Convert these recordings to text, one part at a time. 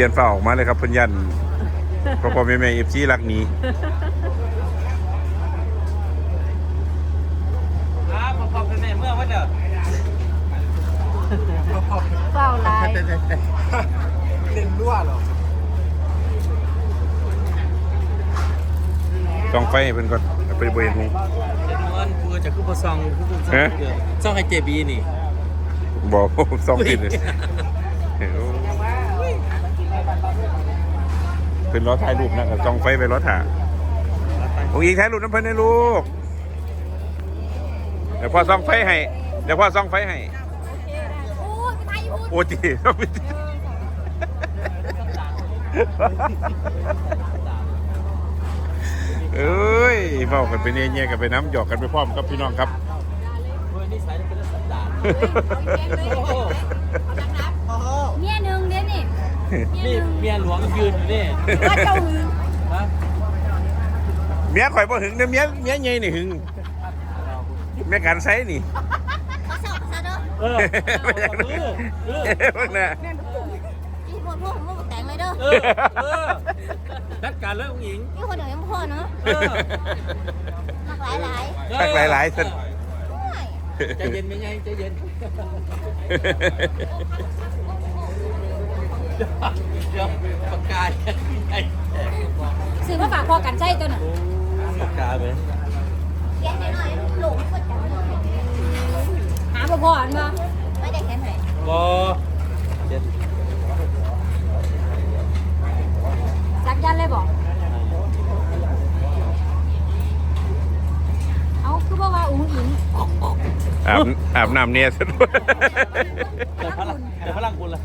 ลี่ยนฝ้าวออกมาเลยครับเพื่อนยันพ่อพ่อแม่แม่เอฟซีรักหนี้ครับพอๆเป็นแม่เมื่อวันเด้อเฝ้าลายเล่นรั่วหรอจองไฟให้เพิ่นก่อนเอาไปบริเวณหงเจ็ดม้วนกูจะคือพอซองคือพอซองฮะเกิดซองไอเจบีนี่ บอกซองผิดเลย เป็นล้อถ่ายรูปนะครับจองไฟไปล้อถ่าโอ้ยถ่ายรูปน้ำเพิ่นให้ลูก เดี๋ยวพ่อซองไฟให้ เดี๋ยวพ่อซองไฟให้พูดไปพูดโอ้จีต้องไปเอ้ยเฝ้ากันไปเนี่ยเนี่ยกันไปน้ำหยอกกันไปพร้อมกับพี่น้องครับเฮ้ยนี่สายเป็นสันดานเมียหนึ่งเด้ นี่เมียนี่หนึ่งเมียหลวงยืนอยู่นี่ว่าเจ้าหึงฮะเมียข่อยบ่หึงเด้อเมียเมียใหญ่นี่หึงเมียกันไซนี่ขอสอบซะเด้อเออไม่อยากเอได้อเออพวกน่ะอีพวกพวกผมบอกแต่งเลยเด้อเออเออจัดการเลยองหญิงนี่คนเดียวยังพอเนาะเออมากหลายหลายทักหลายๆสันใจเย็นไม่ไงใจเย็น เดี๋ยวปากกาไอ้ซื้อมาฝากพอกันใช่ตัวน่ะปากกาไหมแกนหน่อยหลงกดจังหาบ่พออันบ่ไม่ได้แค่ไหนบอเจ็ดสักยันเลยบอกเอา คือบอกว่าอุ้งอิงอาบอาบน้ำเนี่ยซะด้วยเดี๋ยวพลังเดี๋ยวพลังคุณละ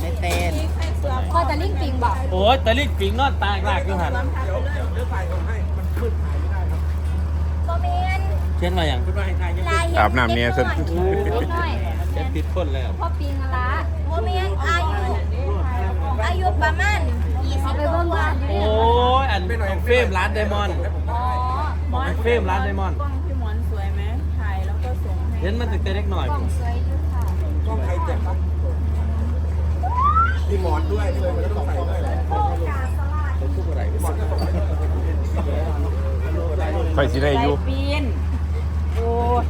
ไม่เต้นคอยแต่ลิงปิงบอกโอ้ยแต่ลิงปิงนอนตายหลากอยู่หันโมเมนเช่นมาอย่างลายอาบน้ำเนี่ยซะน้อยน้อยเช่นติดคนแล้วพ่อปิงอะละโมเมนอายุอายุประมาณ ยี่สิบกว่าโอ้ยอันของเฟรมร้านไดมอนด์ อ๋อของเฟรมร้านไดมอนด์ กล้องพี่หมอนสวยไหมถ่ายแล้วก็ส่งให้เห็นมันตึกแต่เล็กหน่อยกล่องสวยอยู่ค่ะไฟสิได้อยู่ ปีนโอ้ย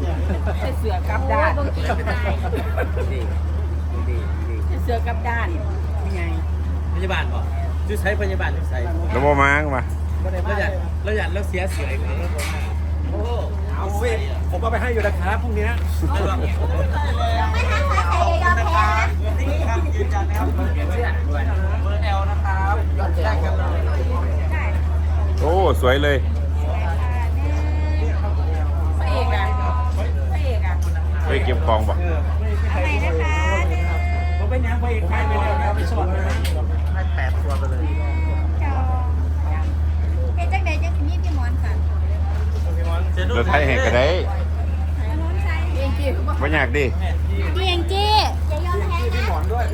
ใส่เสือกับด้านโอ้ยบ่เก่งได้ดีดีดีใส่เสือกับด้านเป็นไง พยาบาลป่ะ ชื่อใช้พยาบาลชื่อใช้แล้วบ่มามาแล้วอยากแล้วอยากแล้วเสียเสียอีกแล้วโอ้เอาเว้ยผมเอาไปให้อยู่นะครับพรุ่งนี้ไม่ทันใครใส่ยอมแพ้นะนี่ครับยืนยันนะครับเบอร์เบอร์แอลนะครับยอดแรกกันเลยโอ้สวยเลยพระเอกอะพระเอกอะไปเก็บของบ่ รถไทยให้ก็ได้เองจี้บ่ยากดิเองจี้อย่ายอมแพ้นะสอนด้วย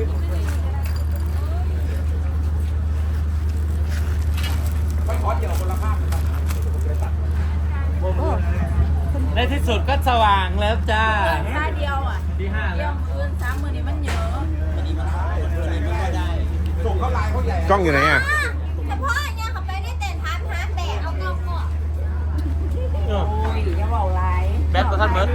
มันขอเดี่ยวคนละภาพนะครับในที่สุดก็สว่างแล้วจ้าท่าเดียวอะที่ห้าเดีแล้ยววคืนสามมือนี้มันเยอะส่งเขาลายเขาใหญ่กล้องอยู่ไหนอะ แต่พ่อเนี่ยเขาไปได้แต่ถามหาแต่เอาเงาก่อน เออ โอ้ยอย่าเบาไร แบท ประทันเบิร์ด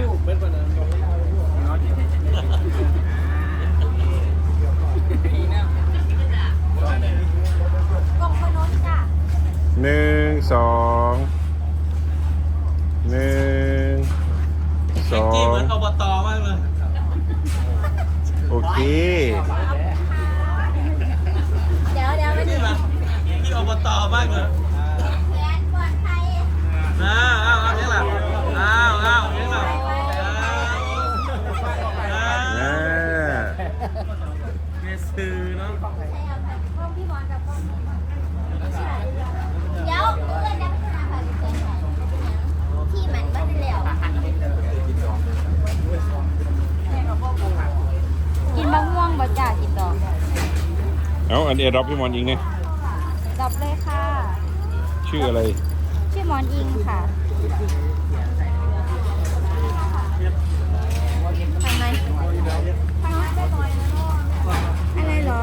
กล่องขนมจ้ะหนึ่งสองหนึ่งสอจี้งเหมือนอบตมากเลยโอเคเดี๋ยวเดี๋ยวไม่ที่ถึงแบบที่อบอบตมากเลย แขนปลอดภัย อ้าวอ้าวอ้าวนี่แหละอ้าวอ้าวนี่แหละ อ่า เมซื้อเนาะ ห้องพี่บอลกับห้องพี่บอลเดี๋ยวเพื่อนจะพัฒนาพันธุ์เป็นไงที่มันบ้านแล้ว กินบะม่วงบะจ่ากินดอก เอาอันเอรับพี่มอนอิงเนี่ยดอกเลยค่ะ ชื่ออะไร ชื่อมอนอิงค่ะทำไมอะไรเหรอ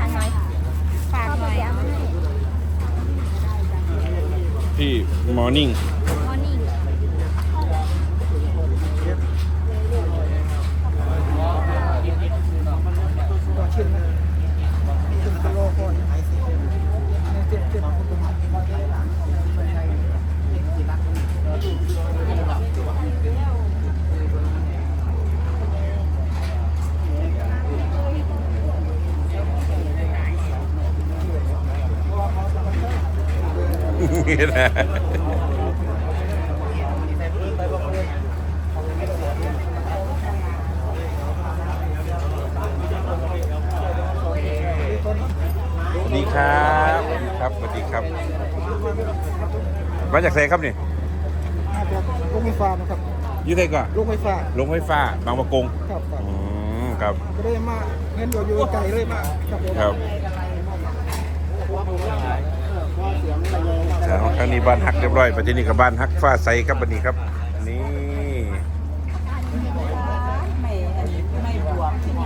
อันน้อยฝากหน่อยเอามาให้พี่มอร์นิ่ง มอนิ่ง นี่นะสวัสดีครับสวัสดีครับสวัสดีครับมาจากไสครับนี่ลูกไฟฟ้านะครับอยี่ไสก่อนลูกไฟฟ้าลงไฟฟ้า บางประกงครับครับ อืมครับก็ได้มาเงินอยู่อยู่ไกลเลยมาครับผมครับ เอาครั้งนี้บ้านฮักเรียบร้อยไปที่นี่กับบ้านฮักฟ้าใสครับวันนี้ครับ นี่ไม่อันนี้ไม่บวกที่ไง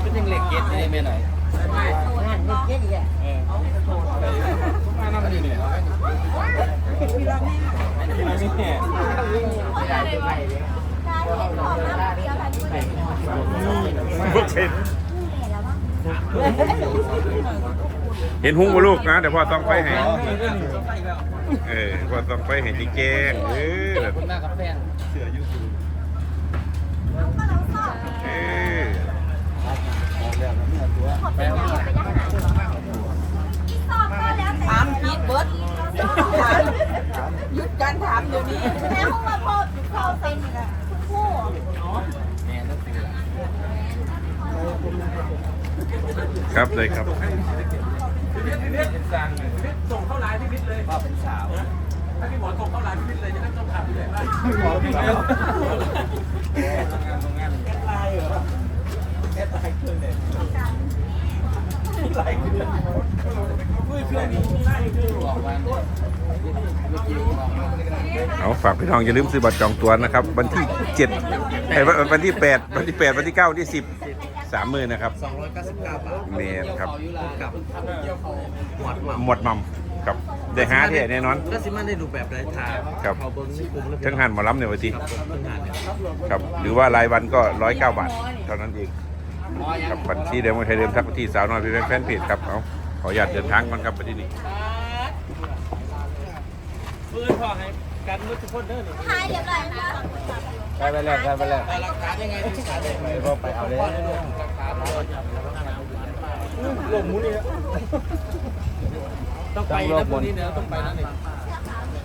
เป็นยังเหล็กเก็ตนี่ไม่ไหนงานเย็ดอีกอะมานั่งดีเนี่ยพี่รักแม่ไม่แน่กเห็นของน้ำ เดียวทันทีเลยพวกเห็นเห็นแล้วมั้งเห็นหุ้งบ่ลูกนะเดี๋ยวพ่อต้องไปให้เออพ่อต้องไปให้จริงแจ้งเออคุณแม่กับแฟนเออขอเป็นนายเป็นทหารเหรอที่สอบก็แล้วแต่ถามพีทเบิร์ดถามหยุดการถามเดี๋ยวนี้แม่ห้องมาพบเขาเป็นคุณครูแม่ต้องซื้อครับเลยครับ ส่งเข้าไลน์พี่วิทย์เลยพ่อเป็นสาวถ้าพี่หมอส่งเข้าไลน์พี่วิทย์เลยจะได้ต้องทำเลยบ้างหมอพี่แล้วงานตรงงานไลน์เหรอแอดไลน์เครื่องเนี่ยไลน์เครื่องมือเครื่องนี้มีไลน์เครื่องบอกว่าลูกยิงบอกว่าเอาฝากพี่น้องอย่าลืมซื้อบัตรจองตั๋วนะครับ วันที่7ไอ้ยวันวันที่ 8 วันที่ 8 วันที่9วันที่ 10 สามมือนะครับ299 บาทเมตรครับกับเที่ยวเขาหมวดหม่หมวดหมัมครับได้หาที่แน่นอนก็สิมันได้รูปแบบรายทางครับ เขาเบิ้งนี่กลุ่มแล้วทั้งหันหมอลำในวันที่ครับผมทั้งงานเนี่ยครับหรือว่ารายวันก็109บาท เท่านั้นเองครับบัญชีเดิมไทยเดิมทักไปที่สาวน้อยพี่แฟนเพจครับเอาขออนุญาตเดินทางก่อนครับไปที่นี่ปืนพอให้กันมือทุกคนเด้อหนึ่งหายเรียบร้อยนะ ไปไปแล้วไปไปแล้วหลักฐานยังไงที่ขาดได้ไหมก็ไปเอาเลยหลักฐานลงมุ้นี่ต้องไปนะพวกนี้เนี่ยต้องไปนั่นเอง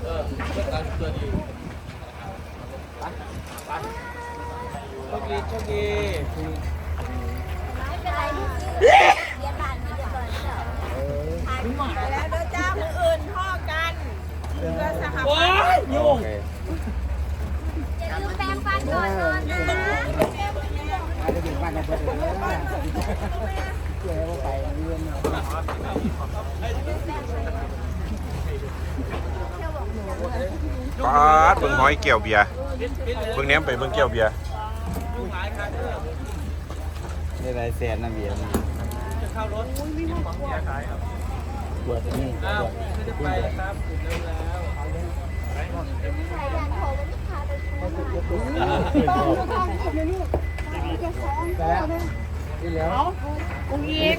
เออเพื่อการตัวดีโชคดีโชคดีไม่เป็นไรลูกเรียนบ้านมาเรียบร้อยแล้วหายหมดแล้วเด้อจ้ามืออื่นพ่อกันเพื่อสหโอ้พันยธ์ยุ่งอย่าลืมแปรงฟันก่อนนอนนะ ปาดเบิ่งห อยเกี่ยวเบียร์เบิ่งแหนมไปเบิ่งเกี่ยวเบียร์ยุ่งหลายครั้งเด้อนี่ไรแสนนะเบียร์จะเข้ารถปวดนี่อ้าวไม่ได้ไปครับถึงแล้วแล้วใส่แรงโทรไปลูกค้าไปคุยนี่แล้วอุ้งยิง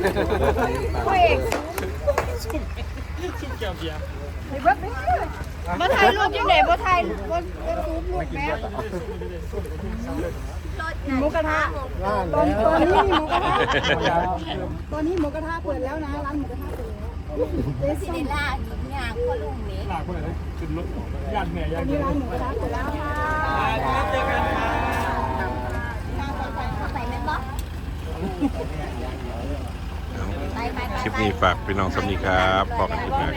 พ่อเอกชุดเกี่ยวเบียร์มาถ่ายรูปยังไงบ่ถ่ายบ่บ่รูปรูปแม่หมูกระทะตอนตอนนี้หมูกระทะตอนนี้หมูกระทะเปิดแล้วนะร้านหมูกระทะเปิดแล้วสิเดล่ากินงานพ่อลุงนี้ลาคนไหนขึ้นรถย่านแม่ย่านมีร้านหมูกระทะเปิดแล้วค่ะเจอกันครับเข้าไปแม่นบ่ไปไปไปคลิปนี้ฝากพี่น้องสำนีครับบอกกันคลิปหน้า